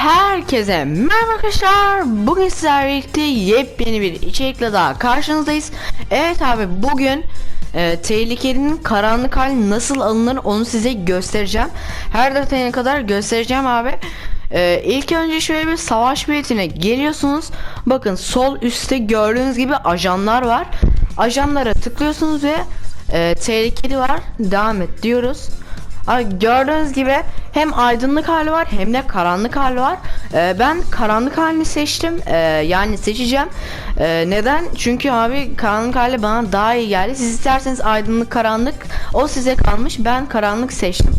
Herkese merhaba arkadaşlar. Bugün sizlerle birlikte yepyeni bir içerikle daha karşınızdayız. Evet abi bugün e, tehlikenin karanlık hali nasıl alınır onu size göstereceğim. Her detayına kadar göstereceğim abi. E, ilk önce şöyle bir savaş biletine geliyorsunuz. Bakın sol üstte gördüğünüz gibi ajanlar var. Ajanlara tıklıyorsunuz ve e, tehlikeli var. Devam et diyoruz. Gördüğünüz gibi hem aydınlık hali var hem de karanlık hali var. Ee, ben karanlık halini seçtim. Ee, yani seçeceğim. Ee, neden? Çünkü abi karanlık hali bana daha iyi geldi. Siz isterseniz aydınlık karanlık o size kalmış. Ben karanlık seçtim.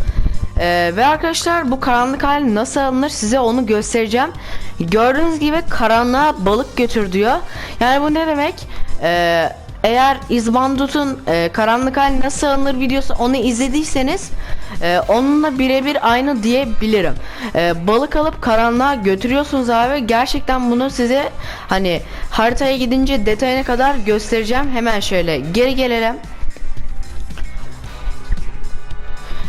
Ee, ve arkadaşlar bu karanlık hali nasıl alınır size onu göstereceğim. Gördüğünüz gibi karanlığa balık götür diyor. Yani bu ne demek? Ee, eğer İzbandut'un e, karanlık hali nasıl alınır videosu onu izlediyseniz e, onunla birebir aynı diyebilirim. E, balık alıp karanlığa götürüyorsunuz abi. Gerçekten bunu size hani haritaya gidince detayına kadar göstereceğim. Hemen şöyle geri gelelim.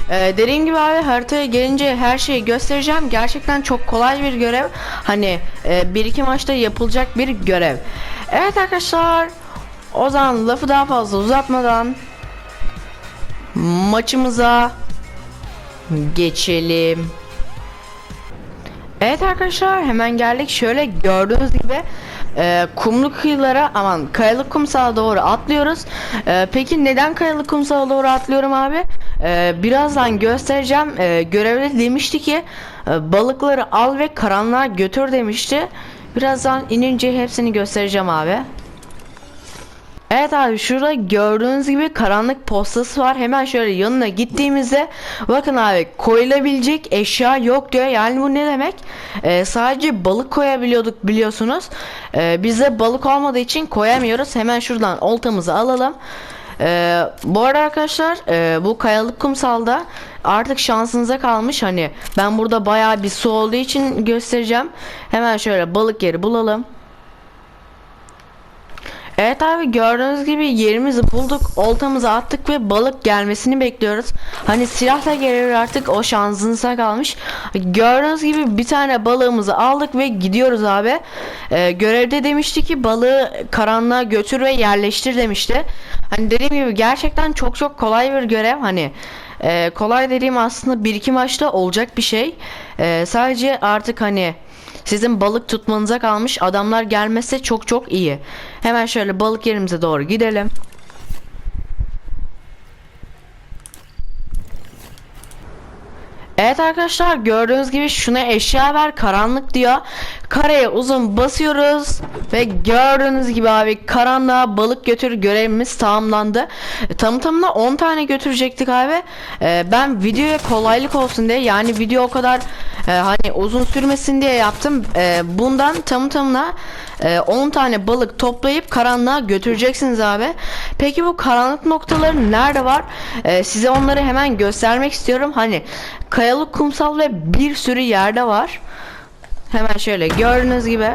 Ee, dediğim gibi abi haritaya gelince her şeyi göstereceğim. Gerçekten çok kolay bir görev. Hani e, bir iki maçta yapılacak bir görev. Evet arkadaşlar. O zaman lafı daha fazla uzatmadan maçımıza geçelim. Evet arkadaşlar hemen geldik. Şöyle gördüğünüz gibi e, kumlu kıyılara aman kayalık kumsala doğru atlıyoruz. E, peki neden kayalık kumsala doğru atlıyorum abi? E, birazdan göstereceğim. E, görevli demişti ki e, balıkları al ve karanlığa götür demişti. Birazdan inince hepsini göstereceğim abi. Evet abi şurada gördüğünüz gibi karanlık postası var. Hemen şöyle yanına gittiğimizde bakın abi koyulabilecek eşya yok diyor. Yani bu ne demek? Ee, sadece balık koyabiliyorduk biliyorsunuz. Ee, bizde balık olmadığı için koyamıyoruz. Hemen şuradan oltamızı alalım. Ee, bu arada arkadaşlar e, bu kayalık kumsalda artık şansınıza kalmış hani ben burada bayağı bir su olduğu için göstereceğim. Hemen şöyle balık yeri bulalım. Evet abi gördüğünüz gibi yerimizi bulduk. Oltamızı attık ve balık gelmesini bekliyoruz. Hani silah da gelir artık o şansınıza kalmış. Gördüğünüz gibi bir tane balığımızı aldık ve gidiyoruz abi. Ee, görevde demişti ki balığı karanlığa götür ve yerleştir demişti. Hani dediğim gibi gerçekten çok çok kolay bir görev. Hani e, kolay dediğim aslında bir iki maçta olacak bir şey. E, sadece artık hani sizin balık tutmanıza kalmış. Adamlar gelmezse çok çok iyi. Hemen şöyle balık yerimize doğru gidelim. Evet arkadaşlar gördüğünüz gibi şuna eşya ver karanlık diyor. Kareye uzun basıyoruz ve gördüğünüz gibi abi karanlığa balık götür görevimiz tamamlandı. E, Tam tamına 10 tane götürecektik abi. E, ben videoya kolaylık olsun diye yani video o kadar e, hani uzun sürmesin diye yaptım. E, bundan tam tamına e, 10 tane balık toplayıp karanlığa götüreceksiniz abi. Peki bu karanlık noktaları nerede var? E, size onları hemen göstermek istiyorum. Hani kayalık kumsal ve bir sürü yerde var. Hemen şöyle gördüğünüz gibi.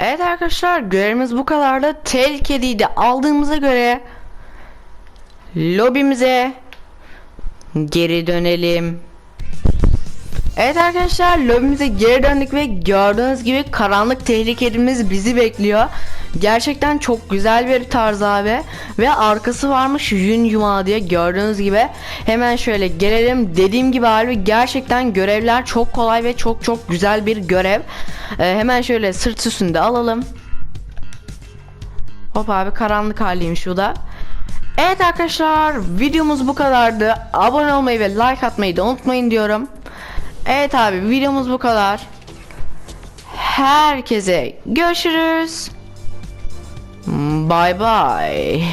Evet arkadaşlar görevimiz bu kadardı. Tehlikeliyi de aldığımıza göre lobimize geri dönelim. Evet arkadaşlar lobimize geri döndük ve gördüğünüz gibi karanlık tehlikelimiz bizi bekliyor. Gerçekten çok güzel bir tarz abi ve arkası varmış yün yumağı diye gördüğünüz gibi. Hemen şöyle gelelim. Dediğim gibi abi gerçekten görevler çok kolay ve çok çok güzel bir görev. Ee, hemen şöyle sırt üstünde alalım. Hop abi karanlık haliymiş bu da. Evet arkadaşlar videomuz bu kadardı. Abone olmayı ve like atmayı da unutmayın diyorum. Evet abi videomuz bu kadar. Herkese görüşürüz. Bye bye.